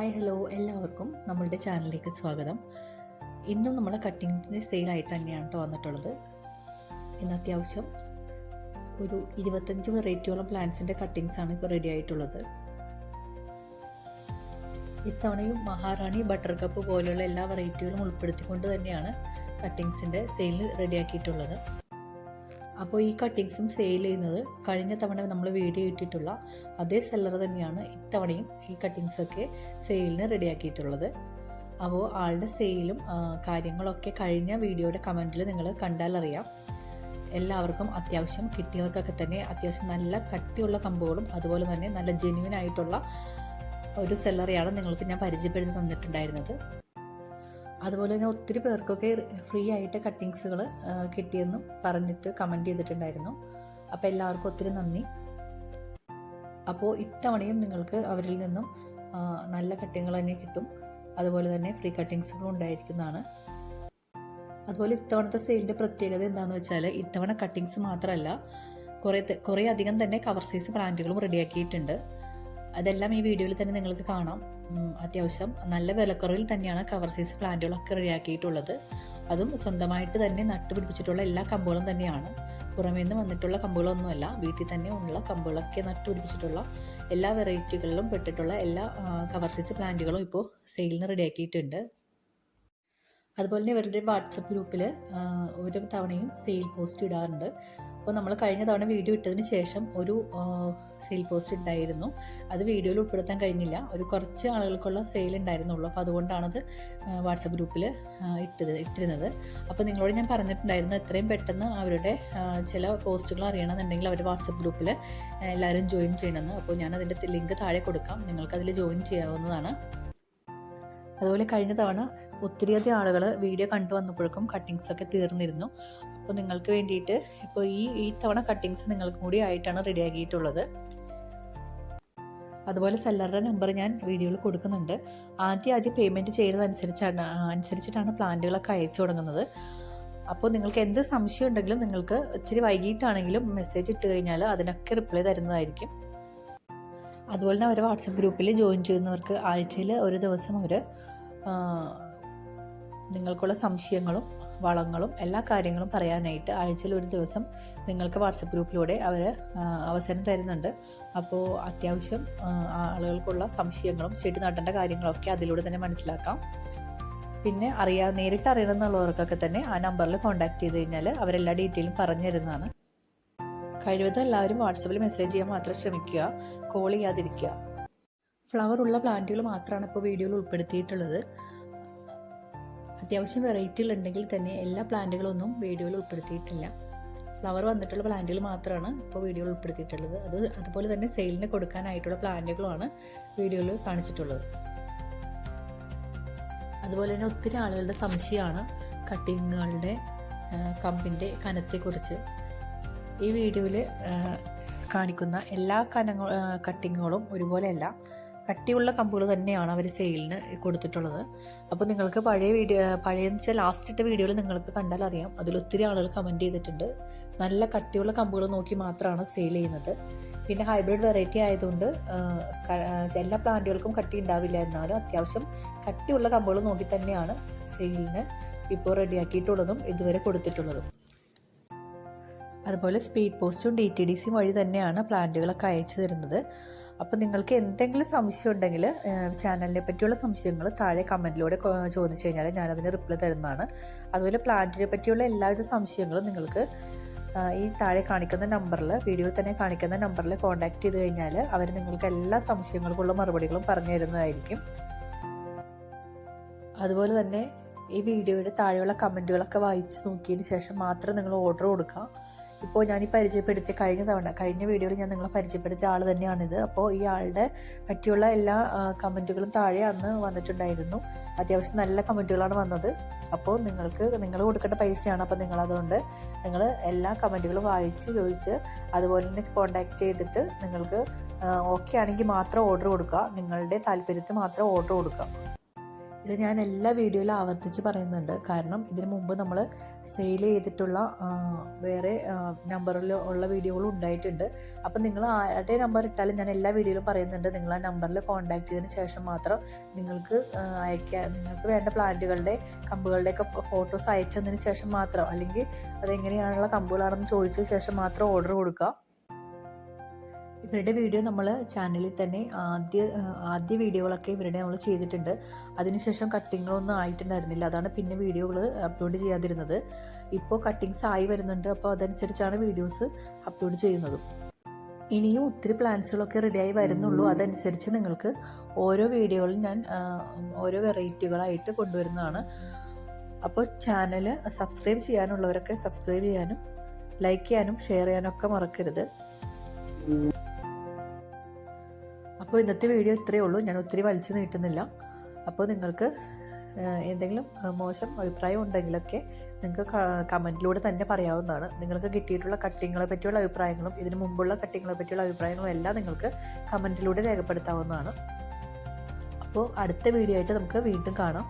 Hi hello എല്ലാവർക്കും നമ്മളുടെ ചാനലിലേക്ക് സ്വാഗതം. ഇന്നും നമ്മൾ കട്ടിങ്സിന്റെ സെയിലായിട്ട് തന്നെയാണ് കേട്ടോ വന്നിട്ടുള്ളത്. ഇന്ന് അത്യാവശ്യം ഒരു ഇരുപത്തഞ്ച് വെറൈറ്റിയോളം പ്ലാന്റ്സിന്റെ കട്ടിങ്സ് ആണ് ഇപ്പോൾ റെഡി ആയിട്ടുള്ളത്. ഇത്തവണയും മഹാറാണി ബട്ടർ കപ്പ് പോലെയുള്ള എല്ലാ വെറൈറ്റികളും ഉൾപ്പെടുത്തിക്കൊണ്ട് തന്നെയാണ് കട്ടിങ്സിന്റെ സെയിൽ റെഡിയാക്കിയിട്ടുള്ളത് അപ്പോൾ ഈ കട്ടിങ്സും സെയിൽ ചെയ്യുന്നത് കഴിഞ്ഞ തവണ നമ്മൾ വീഡിയോ ഇട്ടിട്ടുള്ള അതേ സെല്ലർ തന്നെയാണ് ഇത്തവണയും ഈ കട്ടിങ്സൊക്കെ സെയിലിന് റെഡിയാക്കിയിട്ടുള്ളത് അപ്പോൾ ആളുടെ സെയിലും കാര്യങ്ങളൊക്കെ കഴിഞ്ഞ വീഡിയോയുടെ കമന്റിൽ നിങ്ങൾ കണ്ടാലറിയാം എല്ലാവർക്കും അത്യാവശ്യം കിട്ടിയവർക്കൊക്കെ തന്നെ അത്യാവശ്യം നല്ല കട്ടിയുള്ള കമ്പുകളും അതുപോലെ തന്നെ നല്ല ജെന്യുവൻ ആയിട്ടുള്ള ഒരു സെല്ലറിയാണ് നിങ്ങൾക്ക് ഞാൻ പരിചയപ്പെടുത്തി തന്നിട്ടുണ്ടായിരുന്നത്. അതുപോലെ തന്നെ ഒത്തിരി പേർക്കൊക്കെ ഫ്രീ ആയിട്ട് കട്ടിങ്സുകൾ കിട്ടിയെന്നും പറഞ്ഞിട്ട് കമന്റ് ചെയ്തിട്ടുണ്ടായിരുന്നു. അപ്പോൾ എല്ലാവർക്കും ഒത്തിരി നന്ദി. അപ്പോൾ ഇത്തവണയും നിങ്ങൾക്ക് അവരിൽ നിന്നും നല്ല കട്ടിങ്ങുകൾ തന്നെ കിട്ടും. അതുപോലെ തന്നെ ഫ്രീ കട്ടിങ്സുകളും ഉണ്ടായിരിക്കുന്നതാണ്. അതുപോലെ ഇത്തവണത്തെ സെയിലിന്റെ പ്രത്യേകത എന്താണെന്ന് വെച്ചാൽ ഇത്തവണ കട്ടിങ്സ് മാത്രമല്ല കുറേ കുറേ അധികം തന്നെ കവർ സൈസ് പ്ലാന്റുകളും റെഡിയാക്കിയിട്ടുണ്ട് അതെല്ലാം ഈ വീഡിയോയിൽ തന്നെ നിങ്ങൾക്ക് കാണാം. അത്യാവശ്യം നല്ല വിലക്കുറവിൽ തന്നെയാണ് കവർ സൈസ് പ്ലാന്റുകളൊക്കെ റെഡിയാക്കിയിട്ടുള്ളത്. അതും സ്വന്തമായിട്ട് തന്നെ നട്ടുപിടിപ്പിച്ചിട്ടുള്ള എല്ലാ കമ്പുകളും തന്നെയാണ്. പുറമേ നിന്ന് വന്നിട്ടുള്ള കമ്പുകളൊന്നുമല്ല വീട്ടിൽ തന്നെ ഉള്ള കമ്പുകളൊക്കെ നട്ടുപിടിപ്പിച്ചിട്ടുള്ള എല്ലാ വെറൈറ്റികളിലും പെട്ടിട്ടുള്ള എല്ലാ കവർ സൈസ് പ്ലാന്റുകളും ഇപ്പോൾ സെയിലിന് റെഡിയാക്കിയിട്ടുണ്ട് അതുപോലെ തന്നെ ഇവരുടെ വാട്സപ്പ് ഗ്രൂപ്പിൽ ഒരു തവണയും സെയിൽ പോസ്റ്റ് ഇടാറുണ്ട്. അപ്പോൾ നമ്മൾ കഴിഞ്ഞ തവണ വീഡിയോ ഇട്ടതിന് ശേഷം ഒരു സെയിൽ പോസ്റ്റ് ഉണ്ടായിരുന്നു. അത് വീഡിയോയിൽ ഉൾപ്പെടുത്താൻ കഴിഞ്ഞില്ല. ഒരു കുറച്ച് ആളുകൾക്കുള്ള സെയിൽ ഉണ്ടായിരുന്നുള്ളൂ. അപ്പോൾ അതുകൊണ്ടാണത് വാട്സപ്പ് ഗ്രൂപ്പിൽ ഇട്ടത് ഇട്ടിരുന്നത്. അപ്പോൾ നിങ്ങളോട് ഞാൻ പറഞ്ഞിട്ടുണ്ടായിരുന്നു എത്രയും പെട്ടെന്ന് അവരുടെ ചില പോസ്റ്റുകൾ അറിയണമെന്നുണ്ടെങ്കിൽ അവർ വാട്സപ്പ് ഗ്രൂപ്പിൽ എല്ലാവരും ജോയിൻ ചെയ്യണമെന്ന്. അപ്പോൾ ഞാൻ അതിന്റെ ലിങ്ക് താഴെ കൊടുക്കാം. നിങ്ങൾക്കതിൽ ജോയിൻ ചെയ്യാവുന്നതാണ്. അതുപോലെ കഴിഞ്ഞ തവണ ഒത്തിരിയധികം ആളുകൾ വീഡിയോ കണ്ടു വന്നപ്പോഴേക്കും കട്ടിങ്സ് ഒക്കെ തീർന്നിരുന്നു. അപ്പോൾ നിങ്ങൾക്ക് വേണ്ടിയിട്ട് ഇപ്പോൾ ഈ ഈ തവണ കട്ടിങ്സ് നിങ്ങൾക്ക് കൂടി ആയിട്ടാണ് റെഡിയാക്കിയിട്ടുള്ളത് അതുപോലെ സെല്ലറുടെ നമ്പർ ഞാൻ വീഡിയോയിൽ കൊടുക്കുന്നുണ്ട്. ആദ്യം ആദ്യം പേയ്മെന്റ് ചെയ്യുന്നതനുസരിച്ചാണ് അനുസരിച്ചിട്ടാണ് പ്ലാന്റുകളൊക്കെ അയച്ചു തുടങ്ങുന്നത്. അപ്പോൾ നിങ്ങൾക്ക് എന്ത് സംശയം ഉണ്ടെങ്കിലും നിങ്ങൾക്ക് ഇച്ചിരി വൈകിട്ടാണെങ്കിലും മെസ്സേജ് ഇട്ട് കഴിഞ്ഞാൽ അതിനൊക്കെ റിപ്ലൈ തരുന്നതായിരിക്കും. അതുപോലെ തന്നെ അവർ വാട്സപ്പ് ഗ്രൂപ്പിൽ ജോയിൻ ചെയ്യുന്നവർക്ക് ആഴ്ചയിൽ ഒരു ദിവസം അവർ നിങ്ങൾക്കുള്ള സംശയങ്ങളും വളങ്ങളും എല്ലാ കാര്യങ്ങളും പറയാനായിട്ട് ആഴ്ചയിൽ ഒരു ദിവസം നിങ്ങൾക്ക് വാട്സപ്പ് ഗ്രൂപ്പിലൂടെ അവർ അവസരം തരുന്നുണ്ട്. അപ്പോൾ അത്യാവശ്യം ആളുകൾക്കുള്ള സംശയങ്ങളും ചെടി നടേണ്ട കാര്യങ്ങളൊക്കെ അതിലൂടെ തന്നെ മനസ്സിലാക്കാം. പിന്നെ അറിയാ നേരിട്ട് അറിയണം എന്നുള്ളവർക്കൊക്കെ തന്നെ ആ നമ്പറിൽ കോൺടാക്ട് ചെയ്ത് കഴിഞ്ഞാൽ അവരെല്ലാ ഡീറ്റെയിലും പറഞ്ഞു തരുന്നതാണ്. കഴിവതും എല്ലാവരും വാട്സപ്പിൽ മെസ്സേജ് ചെയ്യാൻ മാത്രം ശ്രമിക്കുക. കോൾ ചെയ്യാതിരിക്കുക. ഫ്ലവർ ഉള്ള പ്ലാന്റുകൾ മാത്രമാണ് ഇപ്പോൾ വീഡിയോയിൽ ഉൾപ്പെടുത്തിയിട്ടുള്ളത്. അത്യാവശ്യം വെറൈറ്റികൾ ഉണ്ടെങ്കിൽ തന്നെ എല്ലാ പ്ലാന്റുകളൊന്നും വീഡിയോയിൽ ഉൾപ്പെടുത്തിയിട്ടില്ല. ഫ്ലവർ വന്നിട്ടുള്ള പ്ലാന്റുകൾ മാത്രമാണ് ഇപ്പോൾ വീഡിയോയിൽ ഉൾപ്പെടുത്തിയിട്ടുള്ളത്. അത് അതുപോലെ തന്നെ സെയിലിന് കൊടുക്കാനായിട്ടുള്ള പ്ലാന്റുകളുമാണ് വീഡിയോയിൽ കാണിച്ചിട്ടുള്ളത്. അതുപോലെ തന്നെ ഒത്തിരി ആളുകളുടെ സംശയമാണ് കട്ടിങ്ങുകളുടെ കമ്പിന്റെ കനത്തെക്കുറിച്ച്. ഈ വീഡിയോയിൽ കാണിക്കുന്ന എല്ലാ കനങ്ങ കട്ടിങ്ങുകളും ഒരുപോലെയല്ല. കട്ടിയുള്ള കമ്പുകൾ തന്നെയാണ് അവർ സെയിലിന് കൊടുത്തിട്ടുള്ളത്. അപ്പോൾ നിങ്ങൾക്ക് പഴയ വീഡിയോ പഴയ വെച്ചാൽ ലാസ്റ്റ് ഇട്ട വീഡിയോയിൽ നിങ്ങൾക്ക് കണ്ടാൽ അറിയാം. അതിൽ ഒത്തിരി ആളുകൾ കമന്റ് ചെയ്തിട്ടുണ്ട്. നല്ല കട്ടിയുള്ള കമ്പുകൾ നോക്കി മാത്രമാണ് സെയിൽ ചെയ്യുന്നത്. പിന്നെ ഹൈബ്രിഡ് വെറൈറ്റി ആയതുകൊണ്ട് എല്ലാ പ്ലാന്റുകൾക്കും കട്ടി ഉണ്ടാവില്ല. എന്നാലും അത്യാവശ്യം കട്ടിയുള്ള കമ്പുകൾ നോക്കി തന്നെയാണ് സെയിലിന് ഇപ്പോൾ റെഡിയാക്കിയിട്ടുള്ളതും ഇതുവരെ കൊടുത്തിട്ടുള്ളതും. അതുപോലെ സ്പീഡ് പോസ്റ്റും ഡി ടി ഡി സിയും വഴി തന്നെയാണ് പ്ലാന്റുകളൊക്കെ അയച്ചു തരുന്നത്. അപ്പോൾ നിങ്ങൾക്ക് എന്തെങ്കിലും സംശയം ഉണ്ടെങ്കിൽ ചാനലിനെ പറ്റിയുള്ള സംശയങ്ങൾ താഴെ കമന്റിലൂടെ ചോദിച്ചു കഴിഞ്ഞാൽ ഞാനതിന് റിപ്ലൈ തരുന്നതാണ്. അതുപോലെ പ്ലാന്റിനെ പറ്റിയുള്ള എല്ലാവിധ സംശയങ്ങളും നിങ്ങൾക്ക് ഈ താഴെ കാണിക്കുന്ന നമ്പറിൽ വീഡിയോയിൽ തന്നെ കാണിക്കുന്ന നമ്പറിൽ കോൺടാക്ട് ചെയ്ത് കഴിഞ്ഞാൽ അവർ നിങ്ങൾക്ക് എല്ലാ സംശയങ്ങൾക്കുള്ള മറുപടികളും പറഞ്ഞു തരുന്നതായിരിക്കും. അതുപോലെ തന്നെ ഈ വീഡിയോയുടെ താഴെയുള്ള കമന്റുകളൊക്കെ വായിച്ച് നോക്കിയതിന് ശേഷം മാത്രം നിങ്ങൾ ഓർഡർ കൊടുക്കുക. ഇപ്പോൾ ഞാൻ ഈ പരിചയപ്പെടുത്തിയ കഴിഞ്ഞ തവണ കഴിഞ്ഞ വീഡിയോയിൽ ഞാൻ നിങ്ങളെ പരിചയപ്പെടുത്തിയ ആൾ തന്നെയാണിത്. അപ്പോൾ ഈ ആളുടെ പറ്റിയുള്ള എല്ലാ കമന്റുകളും താഴെ അന്ന് വന്നിട്ടുണ്ടായിരുന്നു. അത്യാവശ്യം നല്ല കമന്റുകളാണ് വന്നത്. അപ്പോൾ നിങ്ങൾക്ക് നിങ്ങൾ കൊടുക്കേണ്ട പൈസയാണ് അപ്പോൾ നിങ്ങളതുകൊണ്ട് നിങ്ങൾ എല്ലാ കമന്റുകളും വായിച്ച് ചോദിച്ച് അതുപോലെ തന്നെ കോണ്ടാക്ട് ചെയ്തിട്ട് നിങ്ങൾക്ക് ഓക്കെ ആണെങ്കിൽ മാത്രം ഓർഡർ കൊടുക്കുക. നിങ്ങളുടെ താല്പര്യത്തിന് മാത്രം ഓർഡർ കൊടുക്കുക. ഇത് ഞാൻ എല്ലാ വീഡിയോയിലും ആവർത്തിച്ച് പറയുന്നുണ്ട്. കാരണം ഇതിനു മുമ്പ് നമ്മൾ സെയിൽ ചെയ്തിട്ടുള്ള വേറെ നമ്പറിൽ ഉള്ള വീഡിയോകളും ഉണ്ടായിട്ടുണ്ട്. അപ്പം നിങ്ങൾ ആരുടെ നമ്പർ ഇട്ടാലും ഞാൻ എല്ലാ വീഡിയോയിലും പറയുന്നുണ്ട്. നിങ്ങൾ ആ നമ്പറിൽ കോൺടാക്ട് ചെയ്തതിന് ശേഷം മാത്രം നിങ്ങൾക്ക് അയക്കാൻ നിങ്ങൾക്ക് വേണ്ട പ്ലാന്റുകളുടെ കമ്പുകളുടെയൊക്കെ ഫോട്ടോസ് അയച്ചതിന് ശേഷം മാത്രം അല്ലെങ്കിൽ അതെങ്ങനെയാണുള്ള കമ്പുകളാണെന്ന് ചോദിച്ച ശേഷം മാത്രം ഓർഡർ കൊടുക്കുക. ഇവരുടെ വീഡിയോ നമ്മൾ ചാനലിൽ തന്നെ ആദ്യ ആദ്യ വീഡിയോകളൊക്കെ ഇവരുടെ നമ്മൾ ചെയ്തിട്ടുണ്ട്. അതിനുശേഷം കട്ടിങ്ങുകളൊന്നും ആയിട്ടുണ്ടായിരുന്നില്ല. അതാണ് പിന്നെ വീഡിയോകൾ അപ്ലോഡ് ചെയ്യാതിരുന്നത്. ഇപ്പോൾ കട്ടിങ്സ് ആയി വരുന്നുണ്ട്. അപ്പോൾ അതനുസരിച്ചാണ് വീഡിയോസ് അപ്ലോഡ് ചെയ്യുന്നതും. ഇനിയും ഒത്തിരി പ്ലാൻസുകളൊക്കെ റെഡിയായി വരുന്നുള്ളൂ. അതനുസരിച്ച് നിങ്ങൾക്ക് ഓരോ വീഡിയോകളും ഞാൻ ഓരോ വെറൈറ്റികളായിട്ട് കൊണ്ടുവരുന്നതാണ്. അപ്പോൾ ചാനൽ സബ്സ്ക്രൈബ് ചെയ്യാനുള്ളവരൊക്കെ സബ്സ്ക്രൈബ് ചെയ്യാനും ലൈക്ക് ചെയ്യാനും ഷെയർ ചെയ്യാനും ഒക്കെ മറക്കരുത്. അപ്പോൾ ഇന്നത്തെ വീഡിയോ ഇത്രയേ ഉള്ളൂ. ഞാൻ ഒത്തിരി വലിച്ചു നീട്ടുന്നില്ല. അപ്പോൾ നിങ്ങൾക്ക് എന്തെങ്കിലും മോശം അഭിപ്രായം ഉണ്ടെങ്കിലൊക്കെ നിങ്ങൾക്ക് കമന്റിലൂടെ തന്നെ പറയാവുന്നതാണ്. നിങ്ങൾക്ക് കിട്ടിയിട്ടുള്ള കട്ടിങ്ങളെ പറ്റിയുള്ള അഭിപ്രായങ്ങളും ഇതിനു മുമ്പുള്ള കട്ടിങ്ങളെ പറ്റിയുള്ള അഭിപ്രായങ്ങളും എല്ലാം നിങ്ങൾക്ക് കമന്റിലൂടെ രേഖപ്പെടുത്താവുന്നതാണ്. അപ്പോൾ അടുത്ത വീഡിയോ ആയിട്ട് നമുക്ക് വീണ്ടും കാണാം.